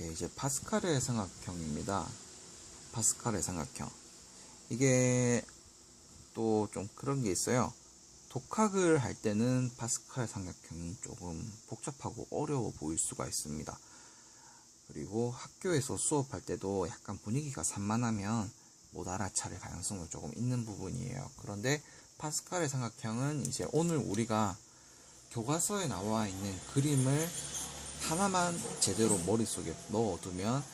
예, 이제 파스칼의 삼각형입니다. 파스칼의 삼각형. 이게 또 좀 그런 게 있어요. 독학을 할 때는 파스칼 삼각형이 조금 복잡하고 어려워 보일 수가 있습니다. 그리고 학교에서 수업할 때도 약간 분위기가 산만하면 못 알아차릴 가능성도 조금 있는 부분이에요. 그런데 파스칼의 삼각형은 이제 오늘 우리가 교과서에 나와 있는 그림을 하나만 제대로 머릿속에 넣어두면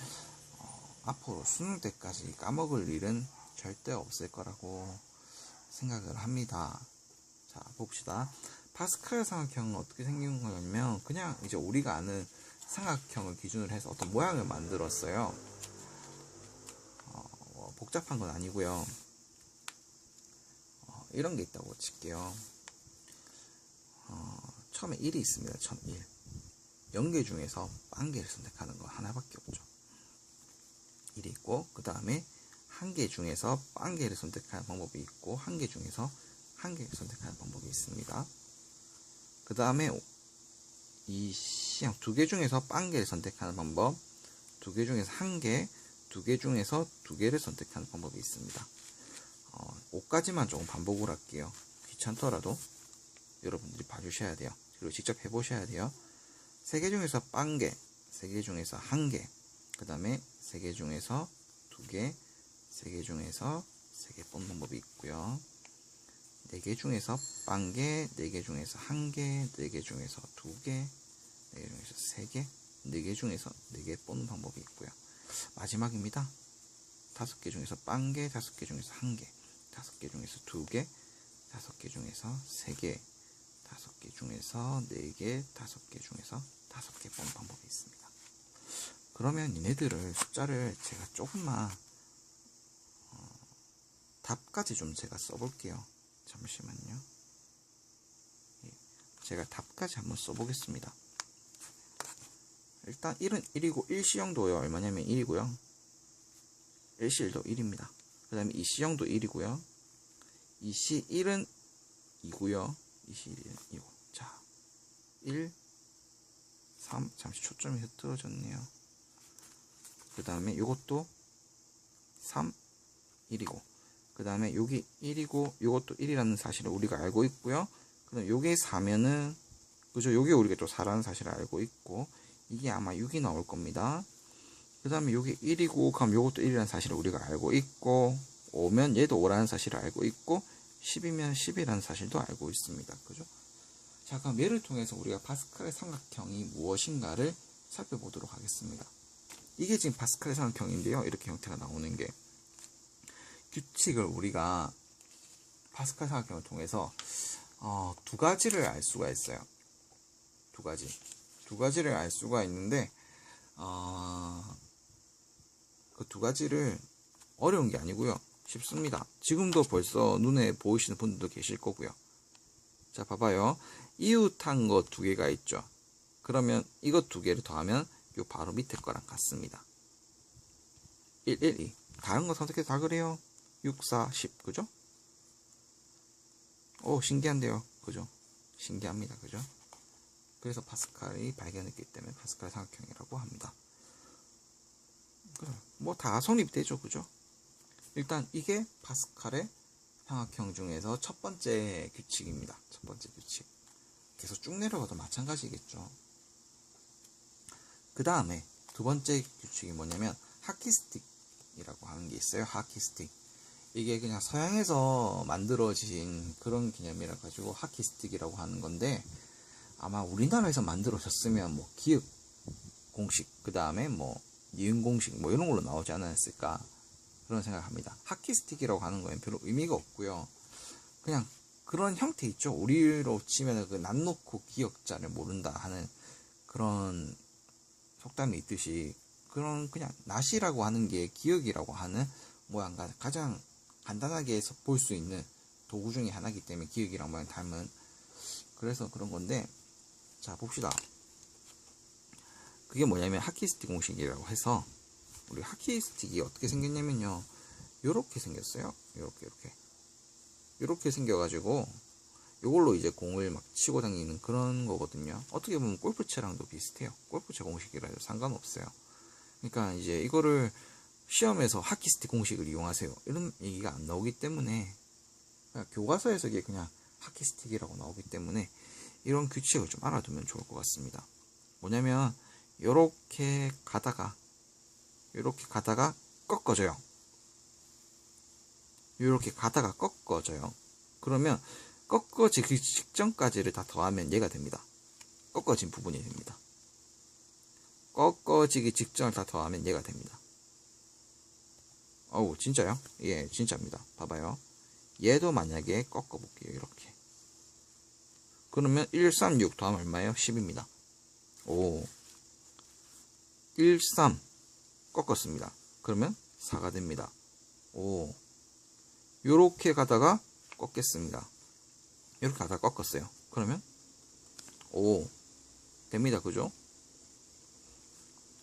어, 앞으로 수능 때까지 까먹을 일은 절대 없을 거라고 생각을 합니다. 자, 봅시다. 파스칼 삼각형은 어떻게 생긴 거냐면 그냥 이제 우리가 아는 삼각형을 기준으로 해서 어떤 모양을 만들었어요. 어, 뭐 복잡한 건 아니고요. 어, 이런 게 있다고 칠게요. 어, 처음에 1이 있습니다. 처음 1. 0개 중에서 빵개를 선택하는 거 하나밖에 없죠. 1이 있고 그 다음에 한 개 중에서 빵개를 선택하는 방법이 있고 한 개 중에서 한 개를 선택하는 방법이 있습니다. 그 다음에 이 시험 두 개 중에서 빵개를 선택하는 방법, 두 개 중에서 한 개, 두 개 중에서 두 개를 선택하는 방법이 있습니다. 어, 5까지만 조금 반복을 할게요. 귀찮더라도 여러분들이 봐주셔야 돼요. 그리고 직접 해보셔야 돼요. 세 개 중에서 빵개, 세 개 중에서 한 개, 그 다음에 세 개 중에서 두 개, 세 개 중에서 세 개 뽑는 방법이 있고요. 네 개 중에서 빵개, 네 개 중에서 한 개, 네 개 중에서 두 개, 네 개 중에서 세 개, 네 개 중에서 네 개 뽑는 방법이 있고요. 마지막입니다. 다섯 개 중에서 빵개, 다섯 개 중에서 한 개, 다섯 개 중에서 두 개, 다섯 개 중에서 세 개, 다섯 개 중에서 네 개, 다섯 개 중에서 다섯 개 뽑는 방법이 있습니다. 그러면 얘네들을 숫자를 제가 조금만 어, 답까지 좀 제가 써볼게요. 잠시만요. 예, 제가 답까지 한번 써보겠습니다. 일단 1은 1이고 1시형도요. 얼마냐면 1이고요. 1시1도 1입니다. 그 다음에 2시형도 1이고요. 2시 1은 2고요. 2시 1은 2고. 자, 1, 3, 잠시 초점이 흐트러졌네요. 그 다음에 이것도 3, 1이고. 그 다음에 여기 1이고, 이것도 1이라는 사실을 우리가 알고 있고요. 그 다음에 요게 4면은, 그죠? 요게 우리가 또 4라는 사실을 알고 있고, 이게 아마 6이 나올 겁니다. 그 다음에 요게 1이고, 그럼 요것도 1이라는 사실을 우리가 알고 있고, 5면 얘도 5라는 사실을 알고 있고, 10이면 10이라는 사실도 알고 있습니다. 그죠? 자, 그럼 얘를 통해서 우리가 파스칼의 삼각형이 무엇인가를 살펴보도록 하겠습니다. 이게 지금 파스칼의 삼각형인데요. 이렇게 형태가 나오는 게. 규칙을 우리가 파스칼 삼각형을 통해서 어, 두 가지를 알 수가 있어요. 두 가지. 두 가지를 알 수가 있는데 어, 그 두 가지를 어려운 게 아니고요. 쉽습니다. 지금도 벌써 눈에 보이시는 분들도 계실 거고요. 자, 봐봐요. 이웃한 거 두 개가 있죠. 그러면 이것 두 개를 더하면 요 바로 밑에 거랑 같습니다. 1, 1, 2. 다른 거 선택해서 다 그래요. 6, 4, 10. 그죠? 오, 신기한데요. 그죠? 신기합니다. 그죠? 그래서 파스칼이 발견했기 때문에 파스칼 삼각형이라고 합니다. 뭐 다 성립되죠. 그죠? 일단 이게 파스칼의 삼각형 중에서 첫 번째 규칙입니다. 첫 번째 규칙. 계속 쭉 내려가도 마찬가지겠죠. 그 다음에 두 번째 규칙이 뭐냐면 하키스틱이라고 하는 게 있어요. 하키스틱. 이게 그냥 서양에서 만들어진 그런 개념이라 가지고 하키스틱이라고 하는 건데 아마 우리나라에서 만들어졌으면 뭐 기억 공식 그 다음에 뭐 니은 공식 뭐 이런 걸로 나오지 않았을까 그런 생각합니다. 하키 스틱이라고 하는 거엔 별로 의미가 없고요. 그냥 그런 형태 있죠. 우리로 치면 그난 놓고 기억자를 모른다 하는 그런 속담이 있듯이 그런 그냥 낫이라고 하는 게 기억이라고 하는 모양과 가장 간단하게 볼 수 있는 도구 중에 하나이기 때문에 기억이랑 모양 닮은 그래서 그런 건데 자 봅시다. 그게 뭐냐면 하키스틱 공식이라고 해서 우리 하키 스틱이 어떻게 생겼냐면요. 요렇게 생겼어요. 요렇게 생겨가지고 요걸로 이제 공을 막 치고 다니는 그런 거거든요. 어떻게 보면 골프채랑도 비슷해요. 골프채 공식이라 해도 상관없어요. 그러니까 이제 이거를 시험에서 하키 스틱 공식을 이용하세요. 이런 얘기가 안 나오기 때문에 그냥 교과서에서 이게 그냥 하키 스틱이라고 나오기 때문에 이런 규칙을 좀 알아두면 좋을 것 같습니다. 뭐냐면 요렇게 가다가 요렇게 가다가 꺾어져요. 요렇게 가다가 꺾어져요. 그러면 꺾어지기 직전까지를 다 더하면 얘가 됩니다. 꺾어진 부분이 됩니다. 꺾어지기 직전을 다 더하면 얘가 됩니다. 어우, 진짜요? 예, 진짜입니다. 봐봐요. 얘도 만약에 꺾어볼게요. 이렇게. 그러면 1, 3, 6 더하면 얼마예요? 10입니다. 오. 1, 3 꺾었습니다. 그러면 4가 됩니다. 오. 요렇게 가다가 꺾겠습니다. 이렇게 가다가 꺾었어요. 그러면 오 됩니다. 그죠?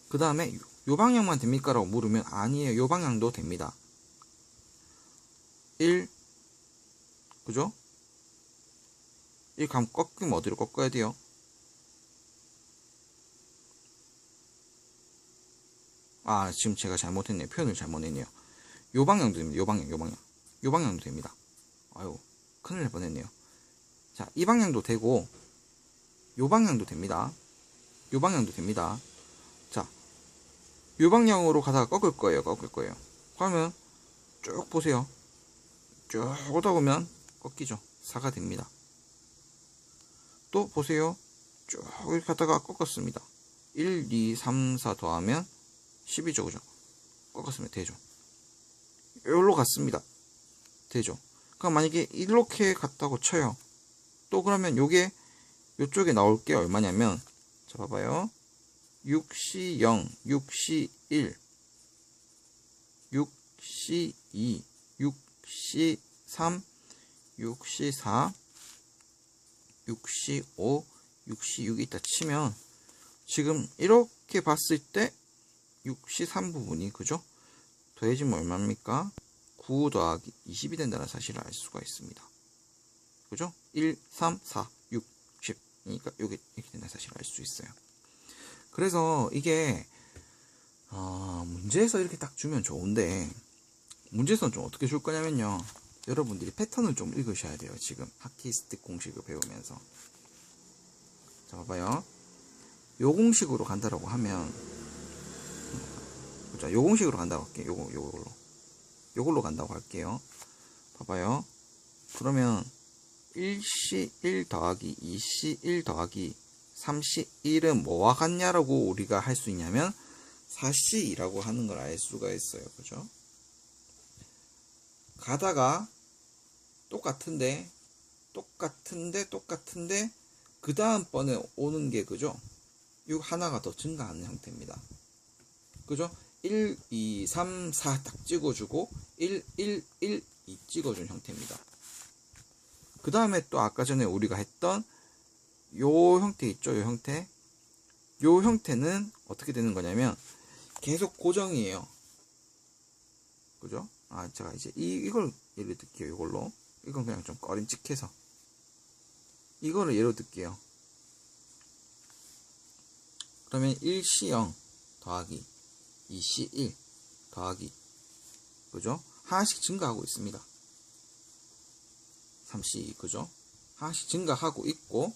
그 다음에 요 방향만 됩니까? 라고 물으면 아니에요. 요 방향도 됩니다. 1 그죠? 1감 꺾으면 어디로 꺾어야 돼요? 아 지금 제가 잘못했네요. 표현을 잘못했네요. 요 방향도 됩니다. 요 방향 요 방향 요 방향도 됩니다. 아유 큰일 날 뻔했네요. 자, 이 방향도 되고, 요 방향도 됩니다. 요 방향도 됩니다. 자, 요 방향으로 가다가 꺾을 거예요. 꺾을 거예요. 그러면 쭉 보세요. 쭉 오다 보면 꺾이죠. 4가 됩니다. 또 보세요. 쭉 이렇게 가다가 꺾었습니다. 1, 2, 3, 4 더하면 10이죠. 그죠? 꺾었으면 되죠. 여기로 갔습니다. 되죠. 그럼 만약에 이렇게 갔다고 쳐요. 또 그러면 요게 요쪽에 나올 게 얼마냐면 자 봐봐요. 6시 0, 6시 1, 6시 2, 6시 3, 6시 4, 6시 5, 6시 6이 있다 치면 지금 이렇게 봤을 때 6시 3 부분이 그죠? 더해지면 얼마입니까? 9 더하기 20이 된다는 사실을 알 수가 있습니다. 그죠? 1, 3, 4, 6, 10. 그러니까 여기 이렇게 된다는 사실을 알 수 있어요. 그래서 이게 어, 문제에서 이렇게 딱 주면 좋은데 문제에서는 좀 어떻게 줄 거냐면요. 여러분들이 패턴을 좀 읽으셔야 돼요. 지금 하키스틱 공식을 배우면서. 자, 봐봐요. 요 공식으로 간다라고 하면 자, 요 공식으로 간다고 할게요. 요거 요걸로. 요걸로 간다고 할게요. 봐봐요. 그러면 1시 1 더하기 2시 1 더하기 3시 1은 뭐와 같냐라고 우리가 할 수 있냐면 4시 2라고 하는 걸 알 수가 있어요. 그죠? 가다가 똑같은데 똑같은데 똑같은데 그 다음번에 오는 게 그죠? 이 하나가 더 증가하는 형태입니다. 그죠? 1, 2, 3, 4 딱 찍어주고 1, 1, 1, 2 찍어준 형태입니다. 그 다음에 또 아까 전에 우리가 했던 요 형태 있죠? 요 형태. 요 형태는 어떻게 되는 거냐면 계속 고정이에요. 그죠? 아, 제가 이제 이, 이걸 예를 들게요. 이걸로. 이건 그냥 좀 꺼림칙해서. 이거를 예로 들게요. 그러면 1시 0 더하기 2시 1 더하기 그죠? 하나씩 증가하고 있습니다. 3시 그죠? 하나씩 증가하고 있고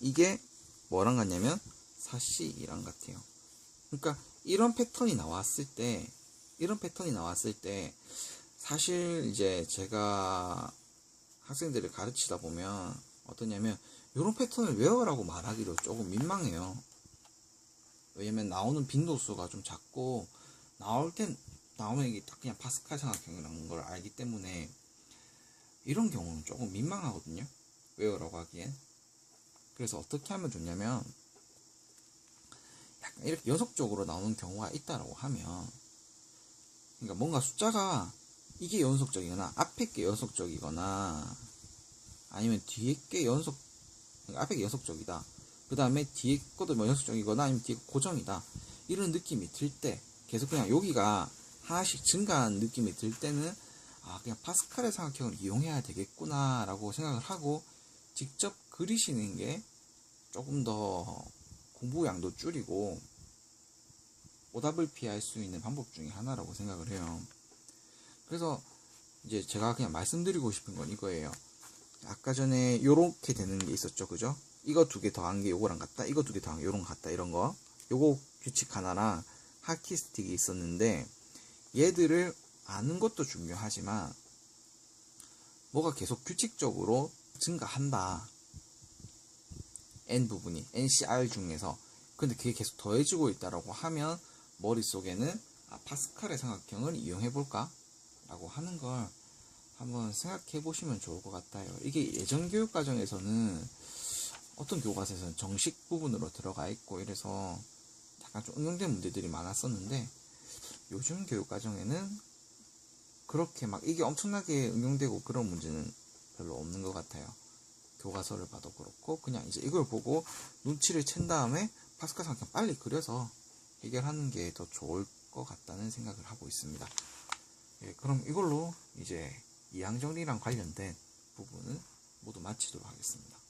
이게 뭐랑 같냐면 4시 2랑 같아요. 그러니까 이런 패턴이 나왔을 때 이런 패턴이 나왔을 때 사실 이제 제가 학생들을 가르치다 보면 어떠냐면 이런 패턴을 외워라고 말하기도 조금 민망해요. 왜냐면 나오는 빈도수가 좀 작고 나올 땐 나오면 이게 딱 그냥 파스칼 삼각형이라는 걸 알기 때문에 이런 경우는 조금 민망하거든요. 외우라고 하기엔. 그래서 어떻게 하면 좋냐면 약간 이렇게 연속적으로 나오는 경우가 있다라고 하면 그러니까 뭔가 숫자가 이게 연속적이거나 앞에 게 연속적이거나 아니면 뒤에 게 연속 그러니까 앞에 게 연속적이다. 그 다음에 뒤에 것도 뭐 연속적이거나 아니면 뒤에 고정이다. 이런 느낌이 들 때 계속 그냥 여기가 하나씩 증가한 느낌이 들 때는 아 그냥 파스칼의 삼각형을 이용해야 되겠구나 라고 생각을 하고 직접 그리시는 게 조금 더 공부 양도 줄이고 오답을 피할 수 있는 방법 중에 하나라고 생각을 해요. 그래서 이제 제가 그냥 말씀드리고 싶은 건 이거예요. 아까 전에 요렇게 되는 게 있었죠. 그죠? 이거 두 개 더한 게 요거랑 같다. 이거 두 개 더한 게 요런 거 같다. 이런 거. 요거 규칙 하나랑 하키 스틱이 있었는데 얘들을 아는 것도 중요하지만 뭐가 계속 규칙적으로 증가한다. n 부분이 NCR 중에서 근데 그게 계속 더해지고 있다라고 하면 머릿속에는 아, 파스칼의 삼각형을 이용해 볼까? 라고 하는 걸 한번 생각해 보시면 좋을 것 같아요. 이게 예전 교육 과정에서는 어떤 교과서에서는 정식 부분으로 들어가 있고 이래서 약간 좀 응용된 문제들이 많았었는데 요즘 교육 과정에는 그렇게 막 이게 엄청나게 응용되고 그런 문제는 별로 없는 것 같아요. 교과서를 봐도 그렇고 그냥 이제 이걸 보고 눈치를 챈 다음에 파스칼 삼각형 빨리 그려서 해결하는 게 더 좋을 것 같다는 생각을 하고 있습니다. 예, 그럼 이걸로 이제 이항정리랑 관련된 부분은 모두 마치도록 하겠습니다.